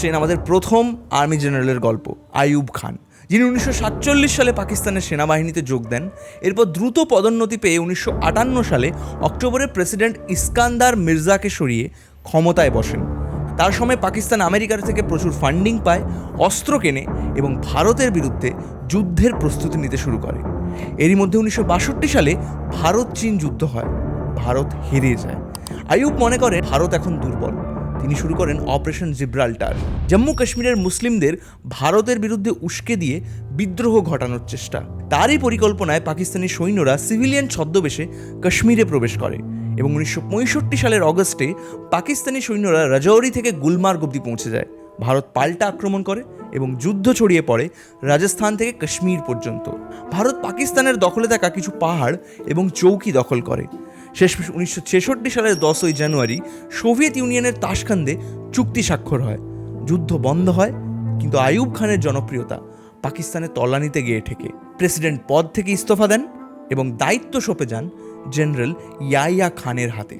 সেন আমাদের প্রথম আর্মি জেনারেলের গল্প, আইয়ুব খান, যিনি উনিশশো সাতচল্লিশ সালে পাকিস্তানের সেনাবাহিনীতে যোগ দেন। এরপর দ্রুত পদোন্নতি পেয়ে উনিশশো আটান্ন সালে অক্টোবরে প্রেসিডেন্ট ইস্কান্দার মির্জাকে সরিয়ে ক্ষমতায় বসেন। তার সময় পাকিস্তান আমেরিকার থেকে প্রচুর ফান্ডিং পায়, অস্ত্র কেনে এবং ভারতের বিরুদ্ধে যুদ্ধের প্রস্তুতি নিতে শুরু করে। এরই মধ্যে উনিশশো বাষট্টি সালে ভারত চীন যুদ্ধ হয়, ভারত হেরে যায়। আইয়ুব মনে করে ভারত এখন দুর্বল। তিনি শুরু করেন অপারেশন জিব্রাল্টার। জম্মু কাশ্মীরের মুসলিমদের ভারতের বিরুদ্ধে উস্কে দিয়ে বিদ্রোহ ঘটানোর চেষ্টা। তারই পরিকল্পনায় পাকিস্তানি সৈন্যরা সিভিলিয়ান ছদ্মবেশে কাশ্মীরে প্রবেশ করে এবং উনিশশো পঁয়ষট্টি সালের অগস্টে পাকিস্তানি সৈন্যরা রাজৌরি থেকে গুলমার্গ অব্দি পৌঁছে যায়। ভারত পাল্টা আক্রমণ করে এবং যুদ্ধ ছড়িয়ে পড়ে রাজস্থান থেকে কাশ্মীর পর্যন্ত। ভারত পাকিস্তানের দখলে থাকা কিছু পাহাড় এবং চৌকি দখল করে। শেষমেশ উনিশশো ছেষট্টি সালের দশই জানুয়ারি সোভিয়েত ইউনিয়নের তাসকান্দে চুক্তি স্বাক্ষর হয়। যুদ্ধ বন্ধ হয়, কিন্তু আইয়ুব খানের জনপ্রিয়তা পাকিস্তানে তলানিতে গিয়ে ঠেকে। প্রেসিডেন্ট পদ থেকে ইস্তফা দেন এবং দায়িত্ব সঁপে যান জেনারেল ইয়াইয়া খানের হাতে।